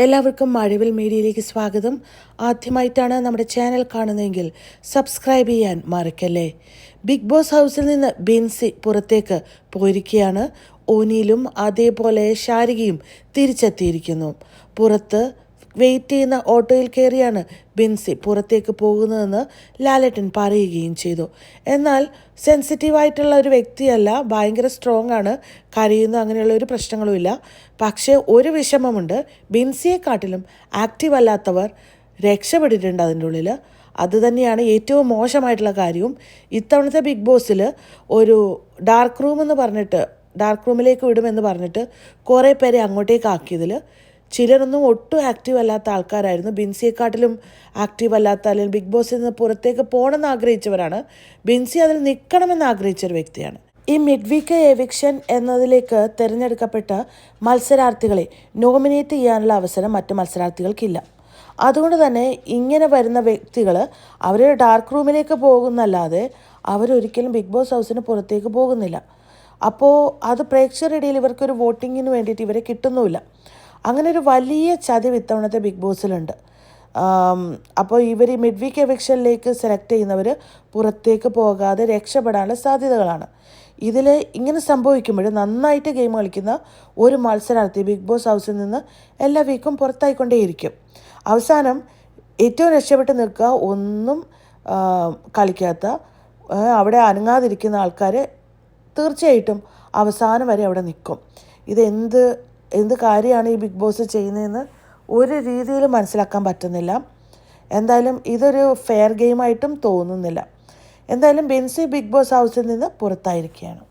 എല്ലാവർക്കും മഴവിൽ മീഡിയയിലേക്ക് സ്വാഗതം. ആദ്യമായിട്ടാണ് നമ്മുടെ ചാനൽ കാണുന്നതെങ്കിൽ സബ്സ്ക്രൈബ് ചെയ്യാൻ മറക്കല്ലേ. ബിഗ് ബോസ് ഹൗസിൽ നിന്ന് ബിൻസി പുറത്തേക്ക് പോയിരിക്കുകയാണ്. ഓനിയിലും അതേപോലെ ശാരികയും തിരിച്ചെത്തിയിരിക്കുന്നു. പുറത്ത് വെയിറ്റ് ചെയ്യുന്ന ഓട്ടോയിൽ കയറിയാണ് ബിൻസി പുറത്തേക്ക് പോകുന്നതെന്ന് ലാലറ്റൻ പറയുകയും ചെയ്തു. എന്നാൽ സെൻസിറ്റീവായിട്ടുള്ള ഒരു വ്യക്തിയല്ല ഭയങ്കര സ്ട്രോങ് ആണ് കരയുന്ന അങ്ങനെയുള്ള ഒരു പ്രശ്നങ്ങളുമില്ല പക്ഷേ ഒരു വിഷമമുണ്ട് ബിൻസിയെക്കാട്ടിലും ആക്റ്റീവ് അല്ലാത്തവർ രക്ഷപ്പെട്ടിട്ടുണ്ട് അതിന്റെ ഉള്ളിൽ. അത് തന്നെയാണ് ഏറ്റവും മോശമായിട്ടുള്ള കാര്യവും. ഇത്തവണത്തെ ബിഗ് ബോസിൽ ഒരു ഡാർക്ക് റൂം എന്ന് പറഞ്ഞിട്ട് ഡാർക്ക് റൂമിലേക്ക് വിടുമെന്ന് പറഞ്ഞിട്ട് കുറേ പേരെ അങ്ങോട്ടേക്ക് ആക്കിയതിൽ ചിലരൊന്നും ഒട്ടും ആക്റ്റീവ് അല്ലാത്ത ആൾക്കാരായിരുന്നു. ബിൻസിയെക്കാട്ടിലും ആക്റ്റീവ് അല്ലാത്ത അല്ലെങ്കിൽ ബിഗ് ബോസിൽ നിന്ന് പുറത്തേക്ക് പോകണമെന്ന് ആഗ്രഹിച്ചവരാണ്. ബിൻസി അതിൽ നിൽക്കണമെന്ന് ആഗ്രഹിച്ച ഒരു വ്യക്തിയാണ്. ഈ മിഡ് വീക്ക് എവിക്ഷൻ എന്നതിലേക്ക് തിരഞ്ഞെടുക്കപ്പെട്ട മത്സരാർത്ഥികളെ നോമിനേറ്റ് ചെയ്യാനുള്ള അവസരം മറ്റ് മത്സരാർത്ഥികൾക്കില്ല. അതുകൊണ്ട് തന്നെ ഇങ്ങനെ വരുന്ന വ്യക്തികൾ അവർ ഡാർക്ക് റൂമിലേക്ക് പോകുന്നല്ലാതെ അവരൊരിക്കലും ബിഗ് ബോസ് ഹൗസിന് പുറത്തേക്ക് പോകുന്നില്ല. അപ്പോൾ അത് പ്രേക്ഷകരുടെ ഇടയിൽ ഇവർക്കൊരു വോട്ടിങ്ങിന് വേണ്ടിയിട്ട് ഇവരെ കിട്ടുന്നുമില്ല. അങ്ങനെ ഒരു വലിയ ചതിവ് ഇത്തവണത്തെ ബിഗ് ബോസിലുണ്ട് അപ്പോൾ ഇവർ ഈ മിഡ് വീക്ക് എവിക്ഷനിലേക്ക് സെലക്ട് ചെയ്യുന്നവർ പുറത്തേക്ക് പോകാതെ രക്ഷപ്പെടാനുള്ള സാധ്യതകളാണ്. ഇതിൽ ഇങ്ങനെ സംഭവിക്കുമ്പോൾ നന്നായിട്ട് ഗെയിം കളിക്കുന്ന ഒരു മത്സരാർത്ഥി ബിഗ് ബോസ് ഹൗസിൽ നിന്ന് എല്ലാ വീക്കും പുറത്തായിക്കൊണ്ടേയിരിക്കും. അവസാനം ഏറ്റവും രക്ഷപ്പെട്ട് നിൽക്കുക ഒന്നും കളിക്കാത്ത അവിടെ അനങ്ങാതിരിക്കുന്ന ആൾക്കാർ തീർച്ചയായിട്ടും അവസാനം വരെ അവിടെ നിൽക്കും. ഇതെന്ത് എന്ത് കാര്യമാണ് ഈ ബിഗ് ബോസ് ചെയ്യുന്നതെന്ന് ഒരു രീതിയിൽ മനസ്സിലാക്കാൻ പറ്റുന്നില്ല. എന്തായാലും ഇതൊരു ഫെയർ ഗെയിമായിട്ടും തോന്നുന്നില്ല. എന്തായാലും ബെൻസി ബിഗ് ബോസ് ഹൗസിൽ നിന്ന് പുറത്തായിരിക്കുകയാണ്.